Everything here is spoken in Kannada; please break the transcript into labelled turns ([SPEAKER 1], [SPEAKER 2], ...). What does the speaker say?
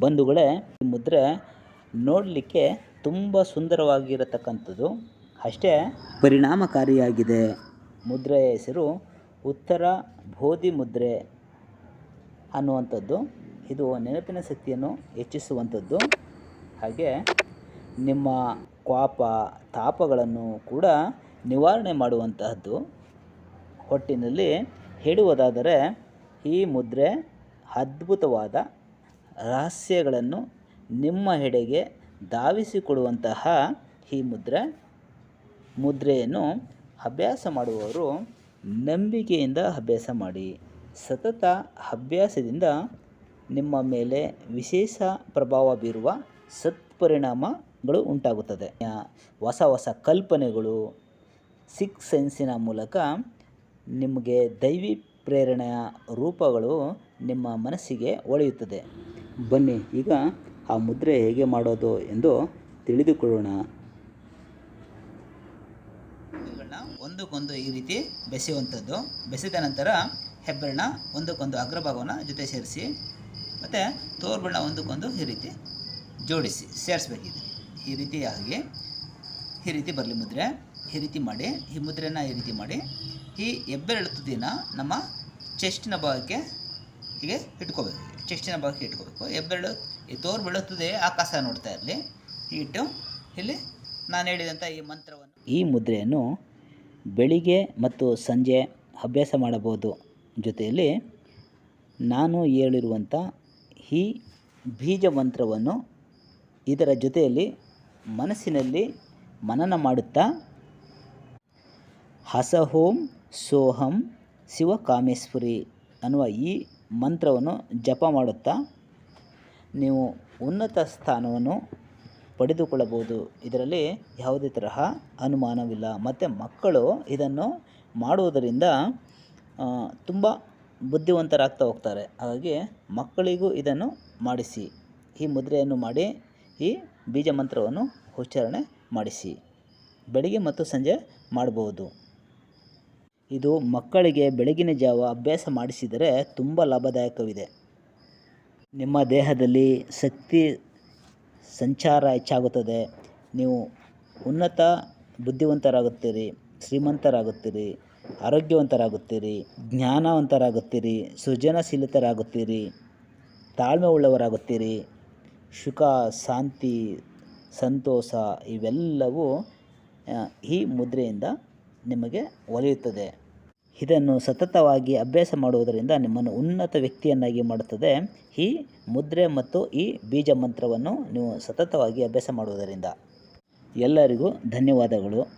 [SPEAKER 1] ಬಂಧುಗಳೇ ಈ ಮುದ್ರೆ ನೋಡಲಿಕ್ಕೆ ತುಂಬ ಸುಂದರವಾಗಿರತಕ್ಕಂಥದ್ದು. ಅಷ್ಟೇ ಪರಿಣಾಮಕಾರಿಯಾಗಿದೆ. ಮುದ್ರೆಯ ಹೆಸರು ಉತ್ತರ ಬೋಧಿ ಮುದ್ರೆ ಅನ್ನುವಂಥದ್ದು. ಇದು ನೆನಪಿನ ಶಕ್ತಿಯನ್ನು ಹೆಚ್ಚಿಸುವಂಥದ್ದು. ಹಾಗೆ ನಿಮ್ಮ ಕ್ವಾಪ ತಾಪಗಳನ್ನು ಕೂಡ ನಿವಾರಣೆ ಮಾಡುವಂತಹದ್ದು. ಒಟ್ಟಿನಲ್ಲಿ ಹೇಳುವುದಾದರೆ ಈ ಮುದ್ರೆ ಅದ್ಭುತವಾದ ರಹಸ್ಯಗಳನ್ನು ನಿಮ್ಮ ಎಡೆಗೆ ಧಾವಿಸಿಕೊಡುವಂತಹ ಈ ಮುದ್ರೆ, ಮುದ್ರೆಯನ್ನು ಅಭ್ಯಾಸ ಮಾಡುವವರು ನಂಬಿಕೆಯಿಂದ ಅಭ್ಯಾಸ ಮಾಡಿ. ಸತತ ಅಭ್ಯಾಸದಿಂದ ನಿಮ್ಮ ಮೇಲೆ ವಿಶೇಷ ಪ್ರಭಾವ ಬೀರುವ ಸತ್ಪರಿಣಾಮಗಳು ಉಂಟಾಗುತ್ತದೆ. ಹೊಸ ಹೊಸ ಕಲ್ಪನೆಗಳು ಸಿಕ್ಸ್ ಸೆನ್ಸಿನ ಮೂಲಕ ನಿಮಗೆ ದೈವಿ ಪ್ರೇರಣೆಯ ರೂಪಗಳು ನಿಮ್ಮ ಮನಸ್ಸಿಗೆ ಒಳೆಯುತ್ತದೆ. ಬನ್ನಿ, ಈಗ ಆ ಮುದ್ರೆ ಹೇಗೆ ಮಾಡೋದು ಎಂದು ತಿಳಿದುಕೊಳ್ಳೋಣ. ಒಂದಕ್ಕೊಂದು ಈ ರೀತಿ ಬೆಸೆಯುವಂಥದ್ದು. ಬೆಸೆದ ನಂತರ ಹೆಬ್ಬೆರಳನ್ನ ಒಂದಕ್ಕೊಂದು ಅಗ್ರಭಾಗವನ್ನು ಜೊತೆ ಸೇರಿಸಿ, ಮತ್ತು ತೋರ್ಬಣ್ಣ ಒಂದಕ್ಕೊಂದು ಈ ರೀತಿ ಜೋಡಿಸಿ, ಸೇರಿಸ್ಬೇಕಿದೆ. ಈ ರೀತಿಯಾಗಿ, ಈ ರೀತಿ ಬರಲಿ ಮುದ್ರೆ. ಈ ರೀತಿ ಮಾಡಿ, ಈ ಮುದ್ರೆನ ಈ ರೀತಿ ಮಾಡಿ, ಈ ಹೆಬ್ಬೆರಳು ತುದಿನ ನಮ್ಮ ಚೆಸ್ಟಿನ ಭಾಗಕ್ಕೆ ಹೀಗೆ ಇಟ್ಕೋಬೇಕು. ಚೆಸ್ಟಿನ ಭಾಗಕ್ಕೆ ಇಟ್ಕೋಬೇಕು. ಹೆಬ್ಬೆರಳು ಈ ತೋರ್ಬೆರಳು ಬೆಳುತ್ತದೆ ಆಕಾಶ ನೋಡ್ತಾ ಇರಲಿ. ಇಟ್ಟು, ಇಲ್ಲಿ ನಾನು ಹೇಳಿದಂಥ ಈ ಮಂತ್ರವನ್ನು. ಈ ಮುದ್ರೆಯನ್ನು ಬೆಳಿಗ್ಗೆ ಮತ್ತು ಸಂಜೆ ಅಭ್ಯಾಸ ಮಾಡಬಹುದು. ಜೊತೆಯಲ್ಲಿ ನಾನು ಹೇಳಿರುವಂಥ ಈ ಬೀಜ ಮಂತ್ರವನ್ನು ಇದರ ಜೊತೆಯಲ್ಲಿ ಮನಸ್ಸಿನಲ್ಲಿ ಮನನ ಮಾಡುತ್ತಾ ಹಸಹೋಂ ಸೋಹಂ ಶಿವಕಾಮೇಶ್ವರಿ ಅನ್ನುವ ಈ ಮಂತ್ರವನ್ನು ಜಪ ಮಾಡುತ್ತಾ ನೀವು ಉನ್ನತ ಸ್ಥಾನವನ್ನು ಪಡೆದುಕೊಳ್ಳಬಹುದು. ಇದರಲ್ಲಿ ಯಾವುದೇ ತರಹ ಅನುಮಾನವಿಲ್ಲ. ಮತ್ತು ಮಕ್ಕಳು ಇದನ್ನು ಮಾಡುವುದರಿಂದ ತುಂಬ ಬುದ್ಧಿವಂತರಾಗ್ತಾ ಹೋಗ್ತಾರೆ. ಹಾಗಾಗಿ ಮಕ್ಕಳಿಗೂ ಇದನ್ನು ಮಾಡಿಸಿ. ಈ ಮುದ್ರೆಯನ್ನು ಮಾಡಿ, ಈ ಬೀಜ ಮಂತ್ರವನ್ನು ಉಚ್ಚಾರಣೆ ಮಾಡಿಸಿ. ಬೆಳಿಗ್ಗೆ ಮತ್ತು ಸಂಜೆ ಮಾಡಬಹುದು. ಇದು ಮಕ್ಕಳಿಗೆ ಬೆಳಗಿನ ಜಾವ ಅಭ್ಯಾಸ ಮಾಡಿಸಿದರೆ ತುಂಬ ಲಾಭದಾಯಕವಿದೆ. ನಿಮ್ಮ ದೇಹದಲ್ಲಿ ಶಕ್ತಿ ಸಂಚಾರ ಹೆಚ್ಚಾಗುತ್ತದೆ. ನೀವು ಉನ್ನತ, ಬುದ್ಧಿವಂತರಾಗುತ್ತೀರಿ, ಶ್ರೀಮಂತರಾಗುತ್ತೀರಿ, ಆರೋಗ್ಯವಂತರಾಗುತ್ತೀರಿ, ಜ್ಞಾನವಂತರಾಗುತ್ತೀರಿ, ಸೃಜನಶೀಲತರಾಗುತ್ತೀರಿ ತಾಳ್ಮೆ ಉಳ್ಳವರಾಗುತ್ತೀರಿ ಸುಖ, ಶಾಂತಿ, ಸಂತೋಷ ಇವೆಲ್ಲವೂ ಈ ಮುದ್ರೆಯಿಂದ ನಿಮಗೆ ಒಲಿಯುತ್ತದೆ. ಇದನ್ನು ಸತತವಾಗಿ ಅಭ್ಯಾಸ ಮಾಡುವುದರಿಂದ ನಿಮ್ಮನ್ನು ಉನ್ನತ ವ್ಯಕ್ತಿಯನ್ನಾಗಿ ಮಾಡುತ್ತದೆ. ಈ ಮುದ್ರೆ ಮತ್ತು ಈ ಬೀಜ ಮಂತ್ರವನ್ನು ನೀವು ಸತತವಾಗಿ ಅಭ್ಯಾಸ ಮಾಡುವುದರಿಂದ. ಎಲ್ಲರಿಗೂ ಧನ್ಯವಾದಗಳು.